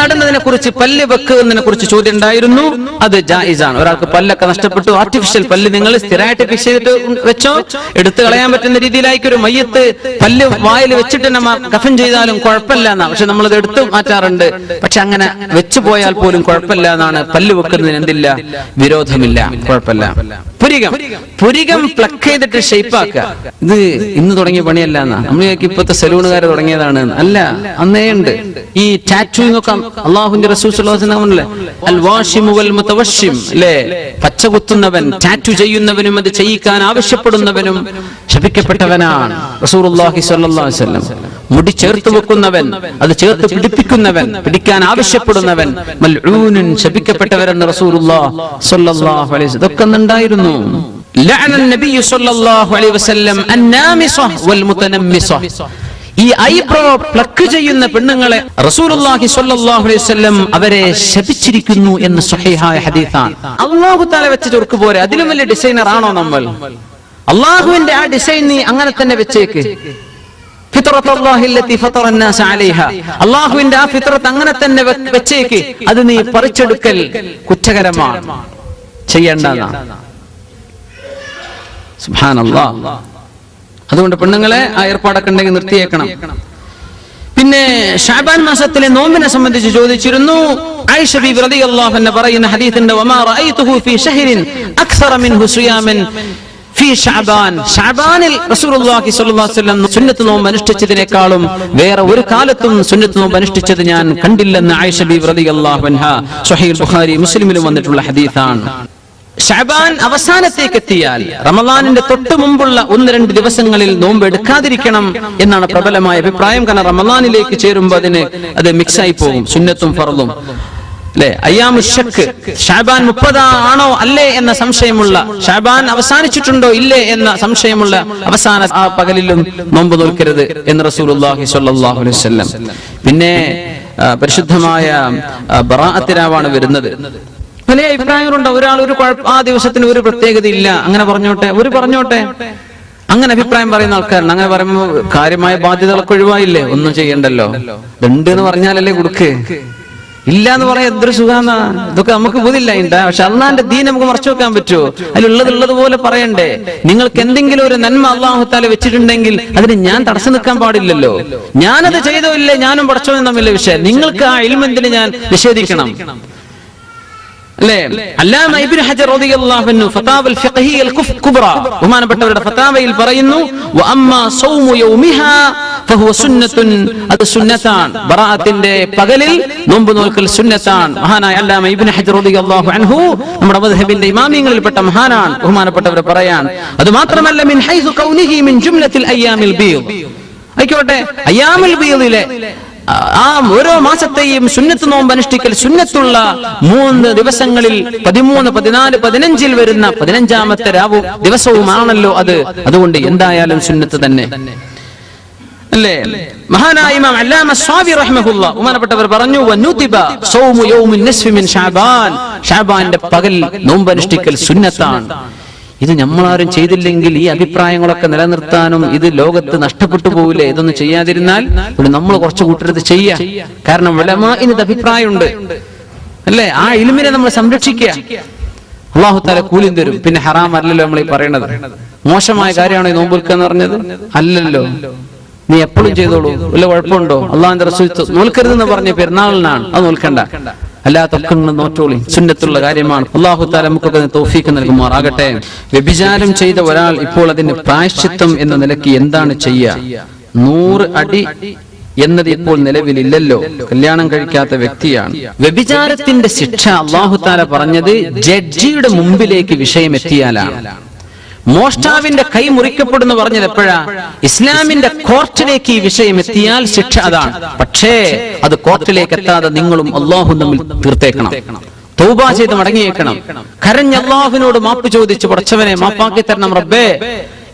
നടുന്നതിനെ കുറിച്ച് പല്ല് വെക്കുന്നതിനെ കുറിച്ച് ചോദ്യം ഉണ്ടായിരുന്നു. അത് ജായിസാണ്. ഒരാൾക്ക് പല്ലൊക്കെ നഷ്ടപ്പെട്ടു. ആർട്ടിഫിഷ്യൽ പല്ല് നിങ്ങൾ സ്ഥിരമായിട്ട് ഫിക്സ് ചെയ്തിട്ട് വെച്ചോ? എടുത്തു കളയാൻ പറ്റുന്ന രീതിയിലായിരിക്കും ഒരു മയ്യത്ത് പല്ല് വായിൽ വെച്ചിട്ട് നമ്മ കഫൻ ചെയ്താലും കുഴപ്പമില്ല എന്നാ. പക്ഷെ നമ്മളത് എടുത്തു മാറ്റാറുണ്ട്. പക്ഷെ അങ്ങനെ വെച്ചു പോയാൽ പോലും കുഴപ്പമില്ല എന്നാണ്. പല്ല് വെക്കുന്നതിന് എന്തില്ല? വിരോധമില്ല. കുഴപ്പമില്ല. പുരികം. പുരികം പ്ലക്ക് ചെയ്തിട്ട് ഷെയ്പ്പാക്കുക ഇത് ഇന്ന് തുടങ്ങിയ പണിയല്ല എന്നാ. നമ്മൾ ഇപ്പോഴത്തെ സലൂണുകാർ തുടങ്ങിയതാണ്. അല്ല അന്നേ ഉണ്ട്. ഈ ടാറ്റൂയിങ് ഒക്കെ അള്ളാഹുന്റെ റസൂസ്ലാസിലെ അൽ വാഷിമു വൽ മുതവഷിം അല്ലേ പച്ച കുത്തുന്നവൻ ടാറ്റു ചെയ്യുന്നവനും അത് ചെയ്യിക്കാൻ ആവശ്യപ്പെടുന്നവനും ശപിക്കപ്പെട്ടവനാണ് റസൂലുള്ളാഹി സ്വല്ലല്ലാഹു അലൈഹി വസല്ലം. മുടി ചേർത്ത് വെക്കുന്നവൻ അത് ചേർത്ത് പിടിപ്പിക്കുന്നവൻ പിടിക്കാൻ ആവശ്യപ്പെടുന്നവൻ മൽഊനുൻ ശപിക്കപ്പെട്ടവരെന്ന് റസൂലുള്ളാഹി സ്വല്ലല്ലാഹു അലൈഹി വസല്ലം. ഇതൊക്കെ ഉണ്ടായിരുന്നു ലഅന നബി സ്വല്ലല്ലാഹു അലൈഹി വസല്ലം അന്നാമിസ വൽ മുതനമ്മിസ ഈ ഐബ്രോ പ്ലക്ക് ചെയ്യുന്ന പെണ്ണുങ്ങളെ റസൂലുള്ളാഹി സ്വല്ലല്ലാഹു അലൈഹി വസല്ലം അവരെ ശപിച്ചിരിക്കുന്നു എന്ന് സ്വഹീഹായ ഹദീസാണ്. അള്ളാഹു തആല വെച്ച ചുർക്ക് പോരെ. അതിലും വലിയ ഡിസൈനർ ആണോ നമ്മൾ? അല്ലാഹുവിന്റെ ആ ഡിസൈൻ നീ അങ്ങനെ തന്നെ വെച്ചേക്ക്. അള്ളാഹുവിന്റെ ആ ഫിത്രത്ത് അങ്ങനെ തന്നെ വെച്ചേക്ക്. അത് നീ പറിച്ചെടുക്കൽ കുറ്റകരമാണ്. ചെയ്യേണ്ട സുബാനല്ലാ അതുകൊണ്ട് പെണ്ണുങ്ങളെ ആ ഏർപ്പാടൊക്കെ ഉണ്ടെങ്കിൽ നിർത്തിയേക്കണം. പിന്നെ ഷാബാൻ മാസത്തിലെ നോമ്പിനെ സംബന്ധിച്ച് ചോദിച്ചിരുന്നു. ആയിഷ റളിയല്ലാഹു അൻഹ പറയുന്ന ഹദീസിന്റെ വമാ ഫീ അക്സറ സിയാമൻ ഫീ ഷഅബാൻ ഷഅബാനിൽ റസൂലുള്ളാഹി സ്വല്ലല്ലാഹു അലൈഹി വസല്ലം സുന്നത്ത് അനുഷ്ഠിച്ചതിനേക്കാളും വേറെ ഒരു കാലത്തും സുന്നത്ത് നോമ്പ് അനുഷ്ഠിച്ചത് ഞാൻ കണ്ടില്ലെന്ന് ആയിഷ ബി റളിയല്ലാഹു അൻഹ സ്വഹീഹ് ബുഖാരി മുസ്ലിമിലും വന്നിട്ടുള്ള ഹദീസാണ്. ഷാബാൻ അവസാനത്തേക്ക് എത്തിയാൽ റമദാനിന്റെ തൊട്ട് മുമ്പുള്ള ഒന്ന് രണ്ട് ദിവസങ്ങളിൽ നോമ്പ് എടുക്കാതിരിക്കണം എന്നാണ് പ്രബലമായ അഭിപ്രായം. കാരണം റമദാനിലേക്ക് ചേരുമ്പോൾ അതിന് അത് മിക്സ് ആയി പോകും സുന്നത്തും ഫറദും അല്ലെ? അയ്യാം ഷക്ക്. ഷാബാൻ മുപ്പതാ ആണോ അല്ലേ എന്ന സംശയമുള്ള ഷാബാൻ അവസാനിച്ചിട്ടുണ്ടോ ഇല്ലേ എന്ന സംശയമുള്ള അവസാന ആ പകലിലും നോമ്പ് നോൽക്കരുത് എന്ന് റസൂലുള്ളാഹി സ്വല്ലല്ലാഹു അലൈഹി വസല്ലം. പിന്നെ പരിശുദ്ധമായ ബറാഅത്തിനാവാണ് വരുന്നത്. പല അഭിപ്രായങ്ങളുണ്ട്. ഒരാൾ ഒരു ആ ദിവസത്തിന് ഒരു പ്രത്യേകത ഇല്ല അങ്ങനെ പറഞ്ഞോട്ടെ. ഒരു പറഞ്ഞോട്ടെ. അങ്ങനെ അഭിപ്രായം പറയുന്ന ആൾക്കാരുണ്ട്. അങ്ങനെ പറയുമ്പോൾ കാര്യമായ ബാധ്യതകളൊക്കെ ഒഴിവായില്ലേ? ഒന്നും ചെയ്യണ്ടല്ലോ. ഉണ്ട് എന്ന് പറഞ്ഞാലല്ലേ കൊടുക്ക്. ഇല്ല എന്ന് പറയാൻ എന്തൊരു സുഖാന്നാ. ഇതൊക്കെ നമുക്ക് ബുദ്ധില്ല ഉണ്ടാ പക്ഷെ അള്ളാന്റെ ദീൻ നമുക്ക് മറച്ചു വെക്കാൻ പറ്റുമോ? അതിലുള്ളത് ഉള്ളത് പോലെ പറയണ്ടേ. നിങ്ങൾക്ക് എന്തെങ്കിലും ഒരു നന്മ അള്ളാഹുത്താല വെച്ചിട്ടുണ്ടെങ്കിൽ അതിന് ഞാൻ തടസ്സം നിൽക്കാൻ പാടില്ലല്ലോ. ഞാനത് ചെയ്തോ ഇല്ലേ? ഞാനും പടച്ചോനും തമ്മിലെ വിഷയം. നിങ്ങൾക്ക് ആ ഇൽമെന്തിന് ഞാൻ നിഷേധിക്കണം? ബഹുമാനപ്പെട്ടവരുടെ ഫതാവയിൽ പറയുന്നു വഅമ്മാ സൗമു യൗമിഹാ ഫഹുവ സുന്നത്തുൻ അത് സുന്നത്താണ്. ബറാഅത്തിന്റെ പകലിൽ നോമ്പ് നോൽക്കൽ സുന്നത്താണ്. മഹാനായ അല്ലാമ ഇബ്നു ഹജർ റളിയല്ലാഹു അൻഹു നമ്മുടെ മദ്ഹബിന്റെ ഇമാമിയങ്ങളിൽപ്പെട്ട മഹാനാണ് ബഹുമാനപ്പെട്ടവർ പറയാൻ. അത് മാത്രമല്ല മിൻ ഹൈസു കൗനിഹി മിൻ ജുംലത്തിൽ അയ്യാമിൽ ബീദ്. ആയിക്കോട്ടെ അയ്യാമിൽ ബീദിലെ ആ ഓരോ മാസത്തെയും സുന്നത്ത് നോമ്പ് അനുഷ്ഠിക്കൽ സുന്നത്തുള്ള മൂന്ന് ദിവസങ്ങളിൽ പതിമൂന്ന് പതിനാല് പതിനഞ്ചിൽ വരുന്ന പതിനഞ്ചാമത്തെ രാവു ദിവസവുമാണല്ലോ അത്. അതുകൊണ്ട് എന്തായാലും സുന്നത്ത് തന്നെ. അല്ലേ? മഹാനായ ഇമാം അല്ലാമ സ്വാബി റഹ്മഹുല്ല ഉമാനപ്പെട്ടവർ പറഞ്ഞു വന്നുതിബ സൗമു യൗമുൻ നസ്ഫി മിൻ ഷഅബാൻ ഷഅബാന്റെ പകൽ നോമ്പ് അനുഷ്ഠിക്കൽ സുന്നത്താണ്. ഇത് നമ്മളാരും ചെയ്തില്ലെങ്കിൽ ഈ അഭിപ്രായങ്ങളൊക്കെ നിലനിർത്താനും ഇത് ലോകത്ത് നഷ്ടപ്പെട്ടു പോവില്ലേ ഇതൊന്നും ചെയ്യാതിരുന്നാൽ നമ്മൾ കുറച്ച് കൂട്ടരുത് ചെയ്യാം. കാരണം വിലമാഇന് ഇത് അഭിപ്രായമുണ്ട്. അല്ലേ? ആ ഇലുമിനെ നമ്മൾ സംരക്ഷിക്കുക. അള്ളാഹു താല കൂലിയും തരും. പിന്നെ ഹറാം അല്ലല്ലോ നമ്മൾ ഈ പറയണത്. മോശമായ കാര്യമാണോ ഈ എന്ന് പറഞ്ഞത്? അല്ലല്ലോ. നീ എപ്പോഴും ചെയ്തോളൂ. വല്ല കുഴപ്പമുണ്ടോ? അള്ളാഹിന്റെ റസൂൽ നോൽക്കരുതെന്ന് പറഞ്ഞ പെരുന്നാളിനാണ്. അത് നോൽക്കണ്ട. അല്ലാത്തൊക്കെ നോറ്റോളി. സുന്നത്തുള്ള കാര്യമാണ്. അള്ളാഹു താല നമുക്കൊക്കെ തോഫീക്ക് നൽകുമാറാകട്ടെ. വ്യഭിചാരം ചെയ്ത ഒരാൾ ഇപ്പോൾ അതിന്റെ പ്രായശ്ചിത്വം എന്ന നിലയ്ക്ക് എന്താണ് ചെയ്യുക നൂറ് അടി എന്നത് ഇപ്പോൾ നിലവിലില്ലല്ലോ. കല്യാണം കഴിക്കാത്ത വ്യക്തിയാണ്. വ്യഭിചാരത്തിന്റെ ശിക്ഷ അള്ളാഹു താല പറഞ്ഞത് ജഡ്ജിയുടെ മുമ്പിലേക്ക് വിഷയം എത്തിയാലാണ് മോഷ്ടാവിന്റെ കൈ മുറിക്കപ്പെടുന്നു പറഞ്ഞത് എപ്പോഴാ? ഇസ്ലാമിന്റെ കോർട്ടിലേക്ക് ഈ വിഷയം എത്തിയാൽ ശിക്ഷ അതാണ്. പക്ഷേ അത് കോർട്ടിലേക്ക് എത്താതെ നിങ്ങളും അള്ളാഹു തമ്മിൽ തീർത്തേക്കണം. തൗബ ചെയ്ത് മടങ്ങിയേക്കണം. കരഞ്ഞ അള്ളാഹുവിനോട് മാപ്പ് ചോദിച്ച് പടച്ചവനെ മാപ്പാക്കി തരണം റബ്ബേ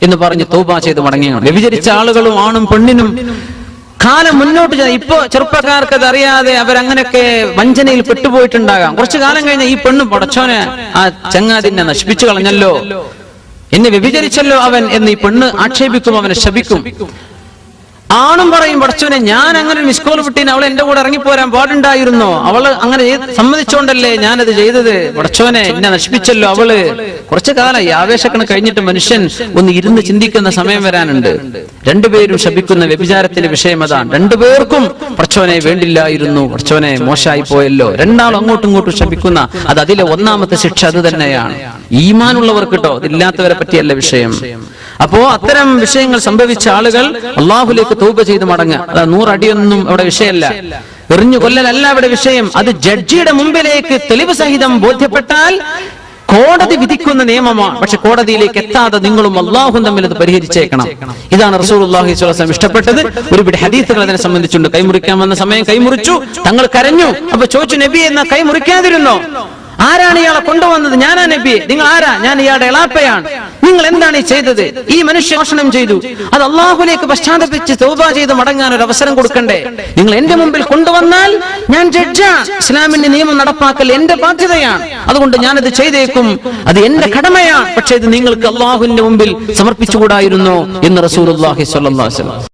എന്ന് പറഞ്ഞ് തൗബ ചെയ്ത് മടങ്ങിയാണ് വ്യഭിചരിച്ച ആളുകളും ആണും പെണ്ണിനും കാലം മുന്നോട്ട് ഇപ്പൊ ചെറുപ്പക്കാർക്ക് അത് അറിയാതെ അവരങ്ങനെയൊക്കെ വഞ്ചനയിൽ പെട്ടുപോയിട്ടുണ്ടാകാം. കുറച്ചു കാലം കഴിഞ്ഞ ഈ പെണ്ണ് പടച്ചോനെ ആ ചങ്ങാതിനെ നശിപ്പിച്ചു കളഞ്ഞല്ലോ. എന്നെ വ്യഭിചരിച്ചല്ലോ അവൻ എന്ന് ഈ പെണ്ണ് ആക്ഷേപിക്കും അവനെ ശപിക്കും. ആണും പറയും പഠിച്ചവനെ ഞാൻ അങ്ങനെ മിസ് കോൾ വിട്ടീന് അവൾ എന്റെ കൂടെ ഇറങ്ങിപ്പോരാൻ പാടുണ്ടായിരുന്നോ? അവൾ അങ്ങനെ സമ്മതിച്ചോണ്ടല്ലേ ഞാനത് ചെയ്തത്? പഠിച്ചവനെ എന്നെ നശിപ്പിച്ചല്ലോ അവൾ. കുറച്ചു കാലം ഈ ആവേശക്കണ് കഴിഞ്ഞിട്ട് മനുഷ്യൻ ഒന്ന് ഇരുന്ന് ചിന്തിക്കുന്ന സമയം വരാനുണ്ട്. രണ്ടുപേരും ശപിക്കുന്ന വ്യഭിചാരത്തിന്റെ വിഷയം അതാണ്. രണ്ടുപേർക്കും പഠിച്ചവനെ വേണ്ടില്ലായിരുന്നു. പഠിച്ചവനെ മോശമായി പോയല്ലോ. രണ്ടാളും അങ്ങോട്ടും ഇങ്ങോട്ടും ശപിക്കുന്ന അത് അതിലെ ഒന്നാമത്തെ ശിക്ഷ അത് തന്നെയാണ്. ഈമാനുള്ളവർക്ക് കേട്ടോ അതില്ലാത്തവരെ പറ്റിയല്ല വിഷയം. അപ്പോ അത്തരം വിഷയങ്ങൾ സംഭവിച്ച ആളുകൾ അള്ളാഹുലേക്ക് തൗബ ചെയ്ത് മടങ്ങുക. അതാ നൂറടിയൊന്നും അവിടെ വിഷയമല്ല. എറിഞ്ഞു കൊല്ലലല്ല അവിടെ വിഷയം. അത് ജഡ്ജിയുടെ മുമ്പിലേക്ക് തെളിവ് സഹിതം ബോധ്യപ്പെട്ടാൽ കോടതി വിധിക്കുന്ന നിയമമാണ്. പക്ഷെ കോടതിയിലേക്ക് എത്താതെ നിങ്ങളും അള്ളാഹും തമ്മിൽ അത് പരിഹരിച്ചേക്കണം. ഇതാണ് റസൂൽ അള്ളാഹി ഇഷ്ടപ്പെട്ടത്. ഒരുപിടി ഹദീസുകൾ അതിനെ സംബന്ധിച്ചുണ്ട്. കൈമുറിക്കാൻ വന്ന സമയം കൈമുറിച്ചു. തങ്ങൾ കരഞ്ഞു. അപ്പൊ ചോദിച്ചു നബി എന്ന കൈ മുറിക്കാതിരുന്നോ ആരാണ് ഇയാളെ കൊണ്ടുവന്നത്? ഞാനാ നബി. നിങ്ങൾ ആരാ? ഞാൻ ഇയാളുടെ എളാപ്പയാണ്. നിങ്ങൾ എന്താണ് ഈ ചെയ്തത്? ഈ മനുഷ്യ മോഷണം ചെയ്തു. അത് അള്ളാഹുലേക്ക് പശ്ചാത്തപിച്ച് തൗബ ചെയ്ത് മടങ്ങാൻ ഒരു അവസരം കൊടുക്കണ്ടേ? നിങ്ങൾ എന്റെ മുമ്പിൽ കൊണ്ടുവന്നാൽ ഞാൻ ജഡ്ജാണ് ഇസ്ലാമിന്റെ നിയമം നടപ്പാക്കൽ എന്റെ ബാധ്യതയാണ്. അതുകൊണ്ട് ഞാനത് ചെയ്തേക്കും. അത് എന്റെ കടമയാണ്. പക്ഷേ ഇത് നിങ്ങൾക്ക് അള്ളാഹുവിന്റെ മുമ്പിൽ സമർപ്പിച്ചുകൂടായിരുന്നോ എന്ന് റസൂൽ അള്ളാഹി സ്വല്ലാ